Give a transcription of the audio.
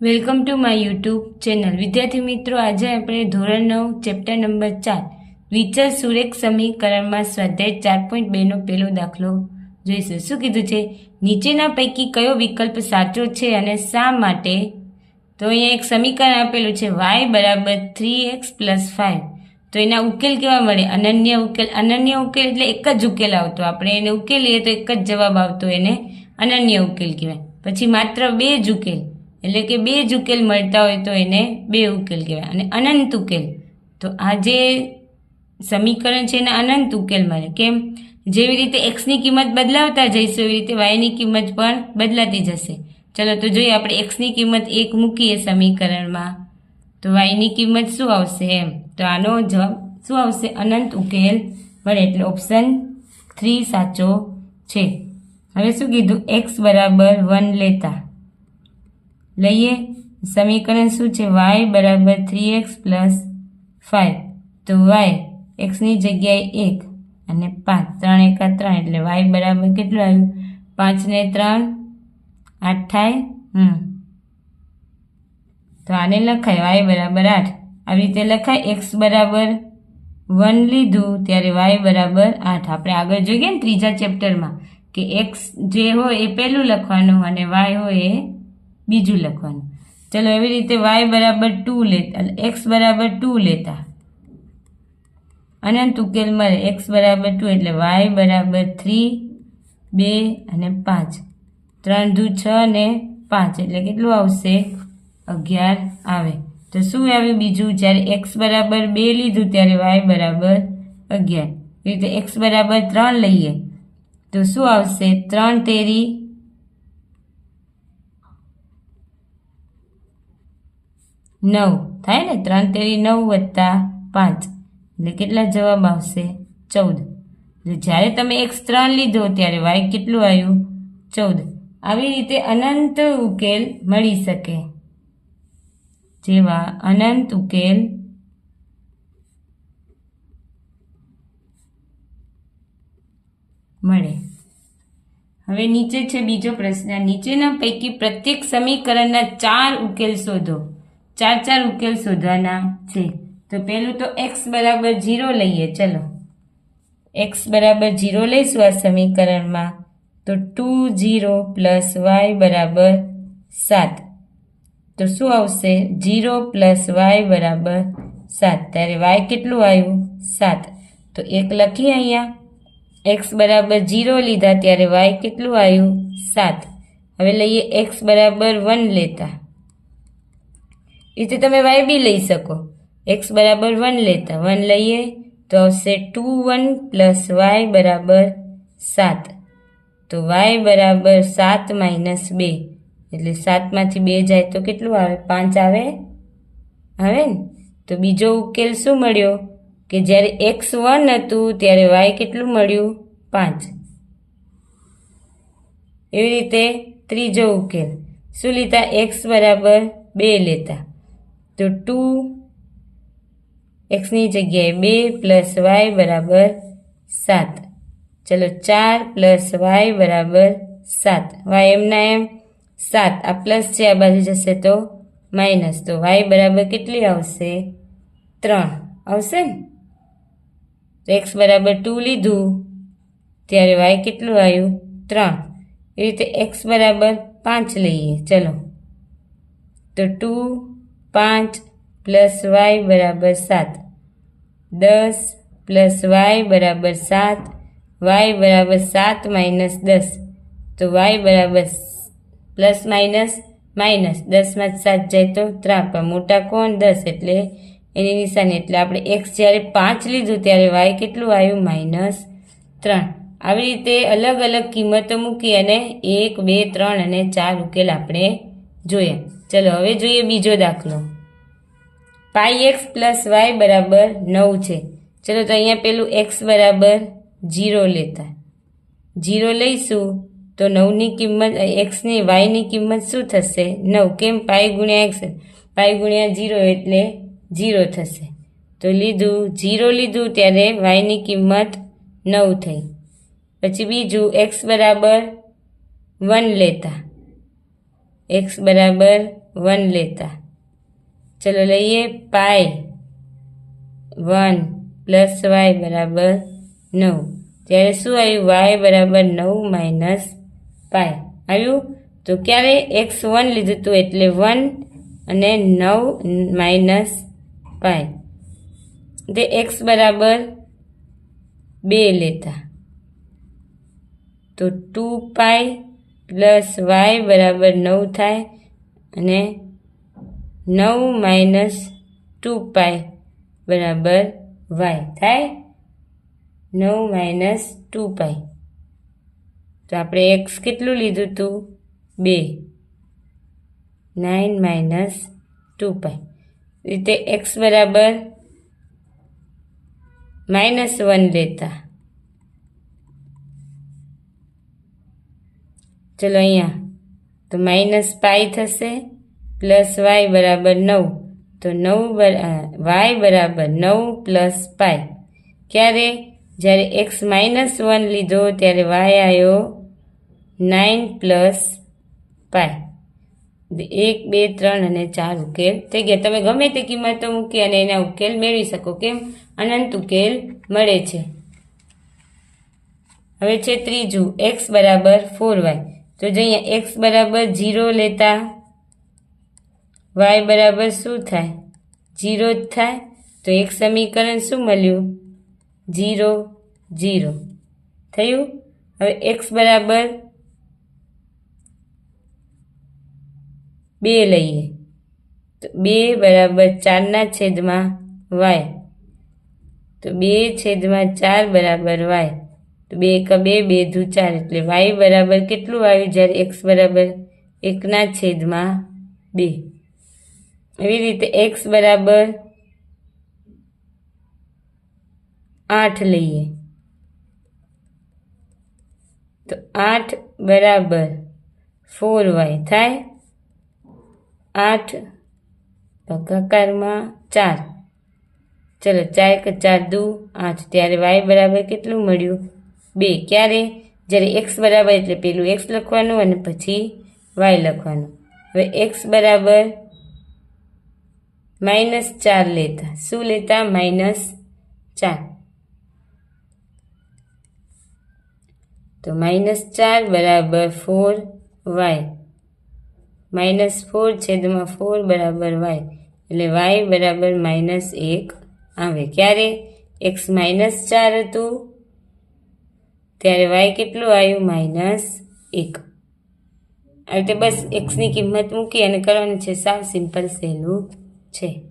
Welcome to my YouTube channel. વિદ્યાર્થી મિત્રો, આજે આપણે ધોરણ નવ, ચેપ્ટર નંબર ચાર, વિચાર સુરેખ સમીકરણમાં સ્વાધ્યાય ચાર પોઈન્ટ બેનો પહેલો દાખલો જોઈશું. શું કીધું છે? નીચેના પૈકી કયો વિકલ્પ સાચો છે અને શા માટે? તો અહીંયા એક સમીકરણ આપેલું છે વાય બરાબર થ્રી એક્સ પ્લસ ફાઇવ તો એના ઉકેલ કેવા મળે? અનન્ય ઉકેલ. અનન્ય ઉકેલ એટલે એક જ ઉકેલ આવતો. આપણે એને ઉકેલીએ તો એક જ જવાબ આવતો એને અનન્ય ઉકેલ કહેવાય. પછી માત્ર બે જ ઉકેલ. એટલે કે બે જ ઉકેલ મળતા હોય તો એને બે ઉકેલ કહેવાય અને અનંત ઉકેલ. તો આ જે સમીકરણ છે એને અનંત ઉકેલ મળે. કેમ? જેવી રીતે એક્સની કિંમત બદલાવતા જઈશું, એવી રીતે વાયની કિંમત પણ બદલાતી જશે. ચલો, તો જોઈએ આપણે એક્સની કિંમત એક મૂકીએ સમીકરણમાં. તો વાયની કિંમત શું આવશે એમ? તો આનો જવાબ શું આવશે? અનંત ઉકેલ મળે. એટલે ઓપ્શન થ્રી સાચો છે. હવે શું કીધું? એક્સ બરાબર વન લેતા. લઈએ. સમીકરણ શું છે? વાય બરાબર થ્રી એક્સ પ્લસ ફાઇવ તો વાય એક્સની જગ્યાએ એક અને પાંચ. ત્રણ એકા ત્રણ. એટલે વાય બરાબર કેટલું આવ્યું? પાંચને ત્રણ, આઠ થાય? હમ. તો આને લખાય. વાય બરાબર આઠ. આવી રીતે લખાય. એક્સ બરાબર વન લીધું, ત્યારે વાય બરાબર આઠ. આપણે આગળ જોઈએ ને ત્રીજા ચેપ્ટરમાં કે એક્સ જે હોય એ પહેલું લખવાનું અને વાય હોય એ બીજું લખવાનું. ચલો એવી રીતે વાય બરાબર ટુ લેતા એક્સ બરાબર ટુ લેતા. અનંત ઉકેલ મળે એક્સ બરાબર ટુ એટલે વાય બરાબર થ્રી બે અને પાંચ. ત્રણ દુ છ ને પાંચ એટલે કેટલું આવશે? અગિયાર આવે. તો શું આવ્યું બીજું? જ્યારે એક્સ બરાબર બે લીધું, ત્યારે વાય બરાબર અગિયાર. એ રીતે એક્સ બરાબર ત્રણ લઈએ. તો શું આવશે? ત્રણ તેરી નવ. થાય ને? ત્રણ તેરી નવ વત્તા પાંચ. એટલે કેટલા જવાબ આવશે? ચૌદ. એટલે જ્યારે તમે એક્સ ત્રણ લીધો ત્યારે વાય કેટલું આવ્યું? ચૌદ. આવી રીતે અનંત ઉકેલ મળી શકે. જેવા અનંત ઉકેલ મળે. હવે નીચે છે બીજો પ્રશ્ન. નીચેના પૈકી પ્રત્યેક સમીકરણના ચાર ઉકેલ શોધો. ચાર ચાર ઉકેલ શોધવાના છે. તો પહેલું તો એક્સ બરાબર જીરો લઈએ, ચલો. એક્સ બરાબર જીરો લઈશું આ સમીકરણમાં. તો ટુ જીરો પ્લસ વાય બરાબર સાત. તો શું આવશે? જીરો પ્લસ વાય બરાબર સાત. ત્યારે વાય કેટલું આવ્યું? સાત. તો એક લખીએ અહીંયા. એક્સ બરાબર જીરો લીધા, ત્યારે વાય કેટલું આવ્યું? સાત. હવે લઈએ એક્સ બરાબર વન લેતા. રીતે તમે વાય બી લઈ શકો. એક્સ બરાબર વન લેતા. વન લઈએ તો આવશે ટુ વન પ્લસ વાય બરાબર સાત. તો વાય બરાબર સાત માઇનસ બે. એટલે સાતમાંથી બે જાય તો કેટલું આવે? પાંચ આવે? આવે ને? તો બીજો ઉકેલ શું મળ્યો? કે જ્યારે એક્સ વન હતું ત્યારે વાય કેટલું મળ્યું? પાંચ. એવી રીતે ત્રીજો ઉકેલ. શું લીધા? એક્સ બરાબર બે લેતા. તો ટુ એક્સની જગ્યાએ બે પ્લસ વાય બરાબર સાત. ચલો ચાર પ્લસ વાય બરાબર સાત. વાય એમના એમ સાત. આ પ્લસ છે, આ બાજુ જશે તો માઇનસ. તો વાય બરાબર કેટલી આવશે? ત્રણ. આવશે ને? તો એક્સ બરાબર ટુ લીધું. ત્યારે વાય કેટલું આવ્યું? ત્રણ. એ રીતે એક્સ બરાબર પાંચ લઈએ. ચલો. તો ટુ પાંચ પ્લસ વાય બરાબર સાત. દસ પ્લસ વાય બરાબર સાત. વાય બરાબર સાત માઇનસ દસ. તો વાય બરાબર પ્લસ માઇનસ માઇનસ. દસમાં સાત જાય તો ત્રાપા મોટા કોણ? દસ. એટલે એની નિશાની. એટલે આપણે એક્સ જ્યારે પાંચ લીધું ત્યારે વાય કેટલું આવ્યું? માઇનસ ત્રણ. આવી રીતે અલગ અલગ કિંમતો મૂકી અને એક, બે, ત્રણ અને ચાર ઉકેલ આપણે જોયા. ચલો, હવે જોઈએ બીજો દાખલો. પાઈ એક્સ પ્લસ વાય બરાબર નવ છે. ચલો, તો અહીંયા પેલું એક્સ બરાબર જીરો લેતા. જીરો લઈશું તો નવની કિંમત એક્સની વાયની કિંમત શું થશે? નવ. કેમ? પાઈ ગુણ્યા એક્સ. પાઈ ગુણ્યા જીરો એટલે જીરો થશે. તો લીધું જીરો લીધું ત્યારે વાયની કિંમત નવ થઈ. પછી બીજું એક્સ બરાબર વન લેતા. એક્સ બરાબર વન લેતા. ચલો લઈએ પાય વન પ્લસ વાય બરાબર નવ. ત્યારે શું આવ્યું? વાય બરાબર નવ માઇનસ પાય આવ્યું? તો ક્યારે એક્સ વન લીધું હતું એટલે વન અને નવ માઇનસ પાય તે એક્સ બરાબર બે લેતા. તો ટુ પાય પ્લસ વાય બરાબર નવ થાય અને નવ માઇનસ ટુ પાય બરાબર વાય થાય નવ માઇનસ ટુ પાય. તો આપણે એક્સ કેટલું લીધું હતું બે. Nine minus two pi. રીતે એક્સ બરાબર માઇનસ વન લેતા. ચલો અહીંયા. તો માઇનસ પાઈ થશે પ્લસ વાય બરાબર નવ. તો નવ વાય બરાબર નવ પ્લસ પાય ક્યારે? જ્યારે એક્સ માઇનસ વન લીધો, ત્યારે વાય આવ્યો નાઇન પ્લસ પાય એક, બે, ત્રણ અને ચાર ઉકેલ થઈ ગયા. તમે ગમે તે કિંમતો મૂકી અને એના ઉકેલ મેળવી શકો, કેમ? અનંત ઉકેલ મળે છે. હવે છે ત્રીજું એક્સ બરાબર ફોર વાય તો જો અહીંયા એક્સ બરાબર જીરો લેતા વાય બરાબર શું થાય? જીરો જ થાય. તો એક સમીકરણ શું મળ્યું? જીરો જીરો થયું? હવે એક્સ બરાબર બે લઈએ. તો બે બરાબર ચારના છેદમાં વાય તો બે છેદમાં ચાર બરાબર વાય તો બે એક બે બે દુ ચાર એટલે વાય બરાબર કેટલું આવ્યું જ્યારે એક્સ બરાબર? એકના છેદમાં બે. એવી રીતે એક્સ બરાબર આઠ લઈએ. તો આઠ બરાબર ફોર વાય થાય આઠ ભાગાકારમાં ચાર. ચલો ચાર કે ચાર દુ આઠ. ત્યારે વાય બરાબર કેટલું મળ્યું? બે ક્યારે? જ્યારે એક્સ બરાબર એટલે પેલું એક્સ લખવાનું અને પછી વાય લખવાનું. હવે એક્સ બરાબર માઇનસ ચાર લેતા. શું લેતા? માઇનસ ચાર. તો માઇનસ ચાર બરાબર ફોર વાય માઇનસ ફોર છેદમાં ફોર બરાબર વાય એટલે વાય બરાબર માઇનસ એક આવે. ક્યારે? એક્સ માઇનસ ચાર હતું. ત્યારે વાય કેટલું આવ્યું? માઇનસ એક. આ રીતે બસ એક્સની કિંમત મૂકી અને કરવાનું છે સાવ સિમ્પલ સહેલું છે.